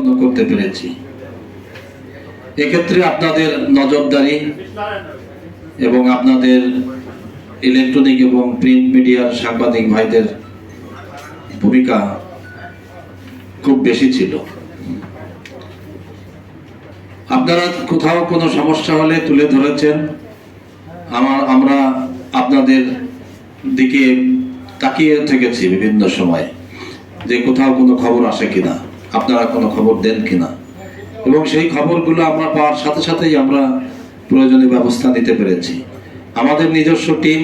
সম্পন্ন করতে পেরেছি। এক্ষেত্রে আপনাদের নজরদারি এবং আপনাদের ইলেকট্রনিক এবং প্রিন্ট মিডিয়ার সাংবাদিক ভাইদের ভূমিকা খুব বেশি ছিল। আপনারা কোথাও কোনো সমস্যা হলে তুলে ধরেছেন। আমার, আমরা আপনাদের দিকে তাকিয়ে থেকেছি বিভিন্ন সময় যে কোথাও কোনো খবর আসে কিনা। আপনারা কোনো খবর দেন কিনা? এবং সেই খবরগুলো আমরা পাওয়ার সাথে সাথেই আমরা প্রয়োজনীয় ব্যবস্থা নিতে পেরেছি। আমাদের নিজস্ব টিম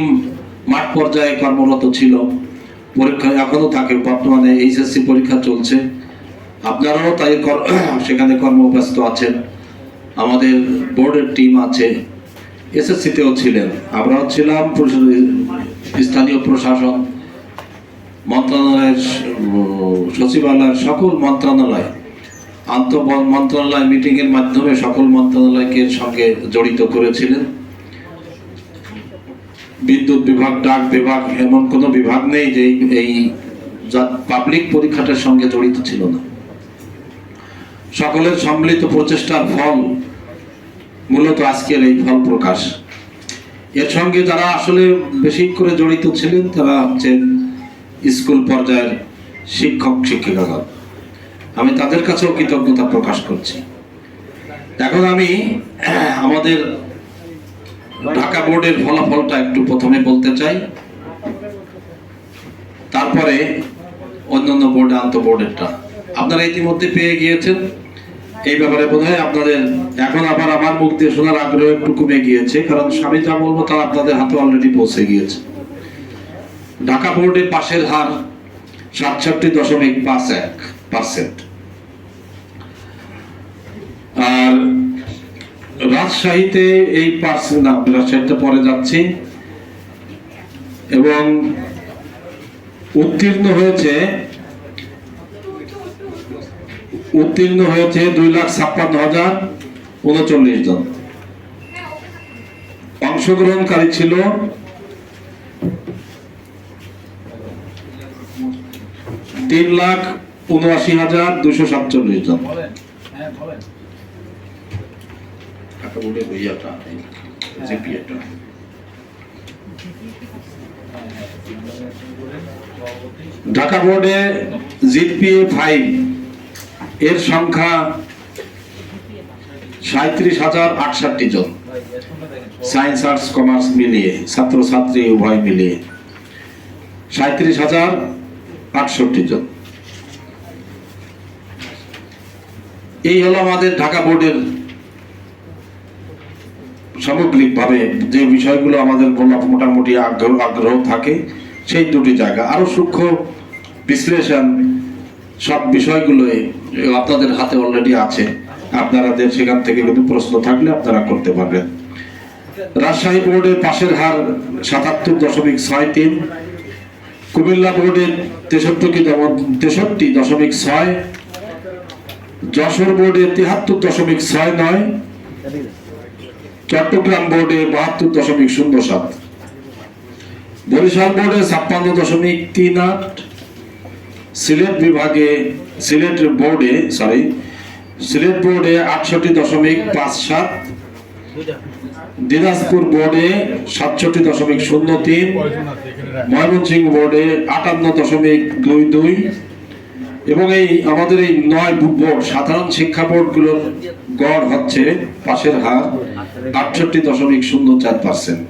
মাঠ পর্যায়ে কর্মরত ছিল। পরীক্ষা এখনও থাকে, বর্তমানে এইচএসসি পরীক্ষা চলছে। আপনারাও তাই সেখানে কর্মব্যস্ত আছেন। আমাদের বোর্ডের টিম আছে। এসএসসিতেও ছিলেন। আমরাও ছিলাম স্থানীয় প্রশাসন মন্ত্রণালয়ের সচিবালয়ের সকল মন্ত্রণালয় আন্ত মন্ত্রণালয় মিটিংয়ের মাধ্যমে সকল মন্ত্রণালয়কে সঙ্গে জড়িত করেছিলেন। বিদ্যুৎ বিভাগ, ডাক বিভাগ, এমন কোনো বিভাগ নেই যে এই- পাবলিক পরীক্ষাটার সঙ্গে জড়িত ছিল না। সকলের সম্মিলিত প্রচেষ্টার ফল মূলত আজকের এই ফল প্রকাশ। এর সঙ্গে যারা আসলে বেশি করে জড়িত ছিলেন, তারা হচ্ছেন স্কুল পর্যায়ের শিক্ষক, শিক্ষিকাগণ। আমি তাদের কাছেও কৃতজ্ঞতা প্রকাশ করছি। এখন আমি আমাদের ঢাকা বোর্ডের ফলাফলটা একটু প্রথমে বলতে চাই। তারপরে অন্যান্য বোর্ডে আন্ত বোর্ডেরটা আপনারা ইতিমধ্যে পেয়ে গিয়েছেন। এই ব্যাপারে বোধহয় আপনাদের এখন আবার আমার মুখ দিয়ে শোনার আগ্রহ একটু কমে গিয়েছে, কারণ স্বামী যা বলব তা আপনাদের হাতে অলরেডি পৌঁছে গিয়েছে। ঢাকা বোর্ডে পাশের হার সাতষট্টি দশমিক পাঁচ এক পার্সেন্ট আর রাজশাহীতে এই পার্সেন্ট রাজশাহীতে পরে যাচ্ছি। এবং উত্তীর্ণ হয়েছে উত্তীর্ণ হয়েছে দুই লাখ ছাপ্পান্ন হাজার উনচল্লিশ জন। অংশগ্রহণকারী ছিল তিন লাখ উনআশি হাজার দুশো সাতচল্লিশ জন। ঢাকা ইয়েটা, এই জিপিএটা। ঢাকা বোর্ডে জিপিএ ফাইভ এর সংখ্যা সাঁত্রিশ হাজার আটষট্টি জন। সায়েন্স আর্টস কমার্স মিলিয়ে ছাত্রছাত্রী উভয় মিলিয়ে। সাঁত্রিশ হাজার আটষট্টি জন। এই হলো আমাদের ঢাকা বোর্ডের সামগ্রিকভাবে যে বিষয়গুলো আমাদের মোটামুটি আগ্রহ আগ্রহ থাকে, সেই দুটি জায়গা। আরও সূক্ষ্ম বিশ্লেষণ সব বিষয়গুলোই আপনাদের হাতে অলরেডি আছে। আপনাদের সেখান থেকে যদি প্রশ্ন থাকলে আপনারা করতে পারবেন। রাজশাহী বোর্ডের পাশের হার সাতাত্তর দশমিক ছয় তিন। কুমিল্লা বোর্ডের তেষট্টি তেষট্টি দশমিক ছয়, যশোর বোর্ডে তিহাত্তর দশমিক ছয় নয়, চট্টগ্রাম বোর্ডে বাহাত্তর দশমিক শূন্য সাত, বরিশাল বোর্ডে ছাপ্পান্ন দশমিক তিন আট, সিলেট বিভাগে, সিলেট বোর্ডে সরি সিলেট বোর্ডে আটষট্টি দশমিক পাঁচ সাত, দিনাজপুর বোর্ডে সাতষট্টি দশমিক শূন্য তিন ময়মনসিংহ বোর্ডে আটান্ন দশমিক দুই দুই এবং এই আমাদের এই নয় বোর্ড, সাধারণ শিক্ষা বোর্ডগুলোর গড় হচ্ছে পাশের হার আটষট্টি দশমিক শূন্য চার পার্সেন্ট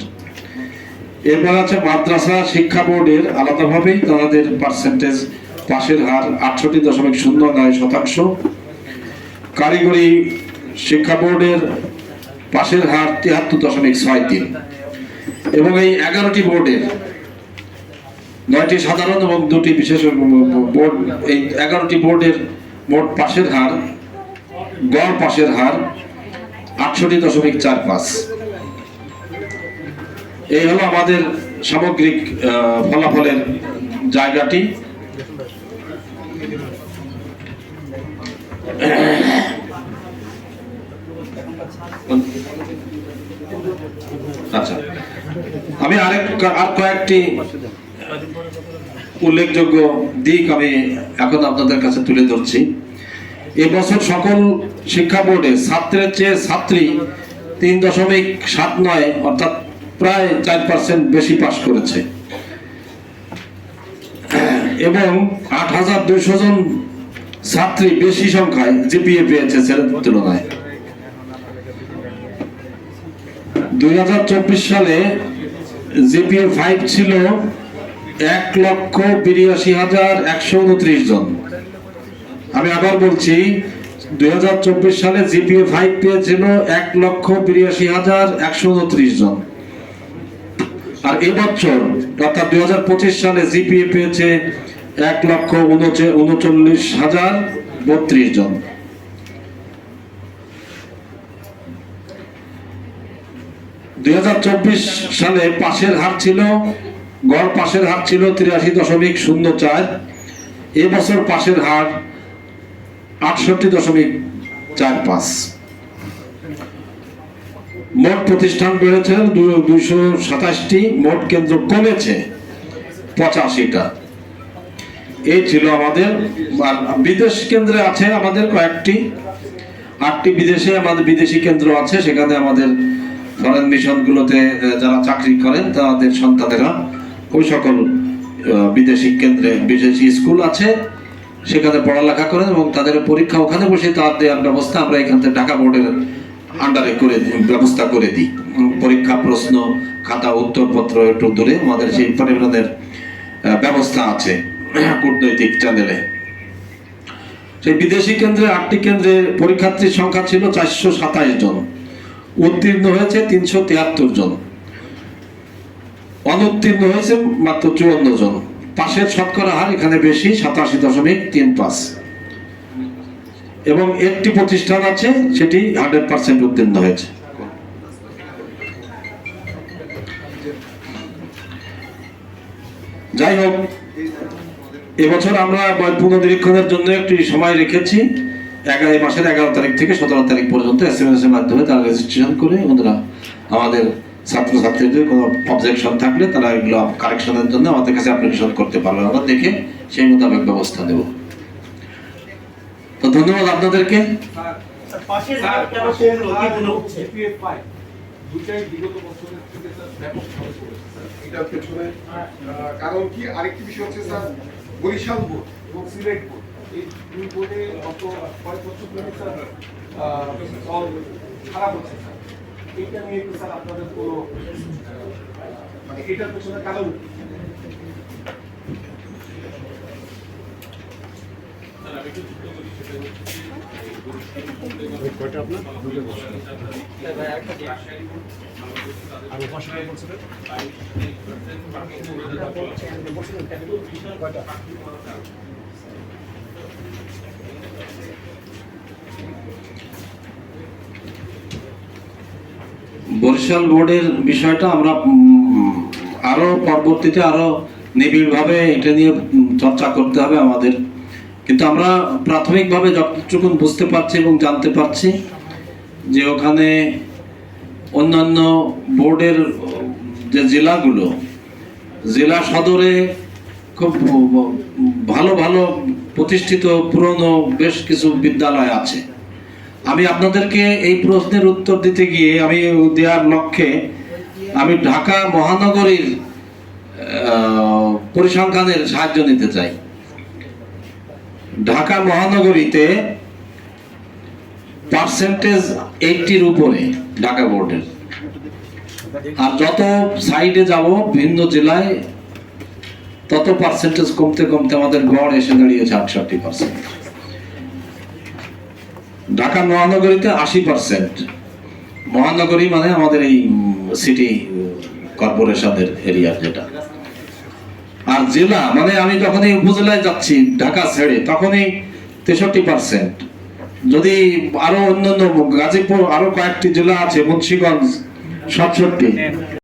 এরপর আছে মাদ্রাসা শিক্ষা বোর্ডের, আলাদাভাবেই তাদের পার্সেন্টেজ পাশের হার আটষট্টি দশমিক শূন্য নয় শতাংশ। কারিগরি শিক্ষা বোর্ডের পাশের হার তিয়াত্তর দশমিক ছয় তিন। এবং এই এগারোটি বোর্ডের নয়টি সাধারণ এবং দুটি বিশেষ বোর্ড, এই এগারোটি বোর্ডের মোট পাশের হার, গড় পাশের হার আটষট্টি দশমিক চার পাঁচ। এই হলো আমাদের সামগ্রিক ফলাফলের জায়গাটি। আচ্ছা আমি আরেক, আর কয়েকটি উল্লেখযোগ্য দিক আমি এখন আপনাদের কাছে তুলে ধরছি। এবছর সকল শিক্ষা বোর্ডে ছাত্রের চেয়ে ছাত্রী তিন দশমিক সাত নয়, অর্থাৎ প্রায় চার পার্সেন্ট বেশি পাশ করেছে। এবং আট হাজার দুইশো জন ছাত্রী বেশি সংখ্যায় জিপিএ পেয়েছে ছেলেদের তুলনায়। দুই হাজার চব্বিশ সালে জিপিএ ফাইভ ছিল এক লক্ষ বিরাশি হাজার একশো উনত্রিশ জন। আমি আবার বলছি, দুই হাজার চব্বিশ সালে জিপিএ ফাইভ পেয়েছিল এক লক্ষ বিরাশি হাজার একশো উনত্রিশ জন। আর এবছর অর্থাৎ দুই হাজার পঁচিশ সালে জিপিএ পেয়েছে এক লক্ষ উনচ- উনচল্লিশ হাজার বত্রিশ জন। দুই হাজার চব্বিশ সালে পাশের হার ছিল গড় পাশের হার ছিল তিরাশি দশমিক শূন্য চার। এবছর পাশের হার আটষট্টি দশমিক চার পাঁচ। মোট প্রতিষ্ঠান বেড়েছে দুইশো সাতাশটি। মোট কেন্দ্র কমেছে পঁচাশিটা। এই ছিল আমাদের। বিদেশ কেন্দ্রে আছে আমাদের কয়েকটি। আটটি বিদেশে আমাদের বিদেশি কেন্দ্র আছে। সেখানে আমাদের ফরেন মিশনগুলোতে যারা চাকরি করেন তাদের সন্তানেরা ওই সকল বিদেশি কেন্দ্রে বিদেশি স্কুল আছে, সেখানে পড়ালেখা করেন এবং তাদের পরীক্ষা ওখানে বসে তার দেওয়ার ব্যবস্থা আমরা এখান থেকে ঢাকা বোর্ডের আন্ডারে করে ব্যবস্থা করে দিই। পরীক্ষা প্রশ্ন, খাতা, উত্তরপত্র একটু দূরে আমাদের সেই পরিমাণের ব্যবস্থা আছে কূটনৈতিক চ্যানেলে সেই বিদেশি কেন্দ্রে আটটি কেন্দ্রে পরীক্ষার্থীর সংখ্যা ছিল চারশো সাতাশ জন। উত্তীর্ণ হয়েছে তিনশো তিয়াত্তর জন। অনুত্তীর্ণ হয়েছে মাত্র চুয়ান্ন জন। পাশের শতকরা হার এখানে বেশি, সাতাশি দশমিক তিন পাঁচ। এবং একটি প্রতিষ্ঠান আছে, সেটি হান্ড্রেড পার্সেন্ট উত্তীর্ণ হয়েছে। যাই হোক, এবছর আমরা পুনর্নিরীক্ষণের জন্য একটি সময় রেখেছি। এগারো মাসের এগারো তারিখ থেকে সতেরো তারিখ পর্যন্ত এস এম এস এর মাধ্যমে তারা রেজিস্ট্রেশন করে। ওনারা আমাদের ছাত্রছাত্রীদের কোনো অবজেকশন থাকলে তারা এগুলো কারেকশনের জন্য আমাদের কাছে অ্যাপ্লিকেশন করতে পারবে। আমরা দেখে সেই মোতাবেক ব্যবস্থা নেব। তো ধন্যবাদ আপনাদেরকে। কারণ কি আরেকটি বিষয় হচ্ছে স্যার বরিশাল বোর্ড এবং সিলেট বোর্ড এই দুই বোর্ডে গত কয়েক বছর ধরে স্যার খারাপ হচ্ছে স্যার এইটা নিয়ে কি স্যার আপনাদের কোনো মানে এটার পেছনে কারণ কি? বরিশাল বোর্ডের বিষয়টা আমরা উম, আরও পরবর্তীতে আরও নিবিড়ভাবে এটা নিয়ে চর্চা করতে হবে আমাদের। কিন্তু আমরা প্রাথমিকভাবে যতটুকু বুঝতে পারছি এবং জানতে পারছি যে ওখানে অন্যান্য বোর্ডের যে জেলাগুলো জেলা সদরে খুব ভালো ভালো প্রতিষ্ঠিত পুরনো বেশ কিছু বিদ্যালয় আছে। আমি আপনাদেরকে এই প্রশ্নের উত্তর দিতে গিয়ে আমি দেওয়ার লক্ষ্যে আমি ঢাকা মহানগরীর পরিসংখ্যানের সাহায্য নিতে চাই। ঢাকা মহানগরীতে পার্সেন্টেজ এইটির উপরে ঢাকা বোর্ডের। আর যত সাইডে যাব, ভিন্ন জেলায়, তত পার্সেন্টেজ কমতে কমতে আমাদের গড় এসে দাঁড়িয়েছে আটষট্টি পার্সেন্ট ঢাকা মহানগরীতে আশি পার্সেন্ট মহানগরী মানে আমাদের এই সিটি কর্পোরেশনের এরিয়ার যেটা। আর জেলা মানে আমি যখনই উপজেলায় যাচ্ছি, ঢাকা ছেড়ে, তখনই তেষট্টি পার্সেন্ট যদি আরও অন্যান্য গাজীপুর, আরও কয়েকটি জেলা আছে, মুন্সিগঞ্জ, সাতষট্টি।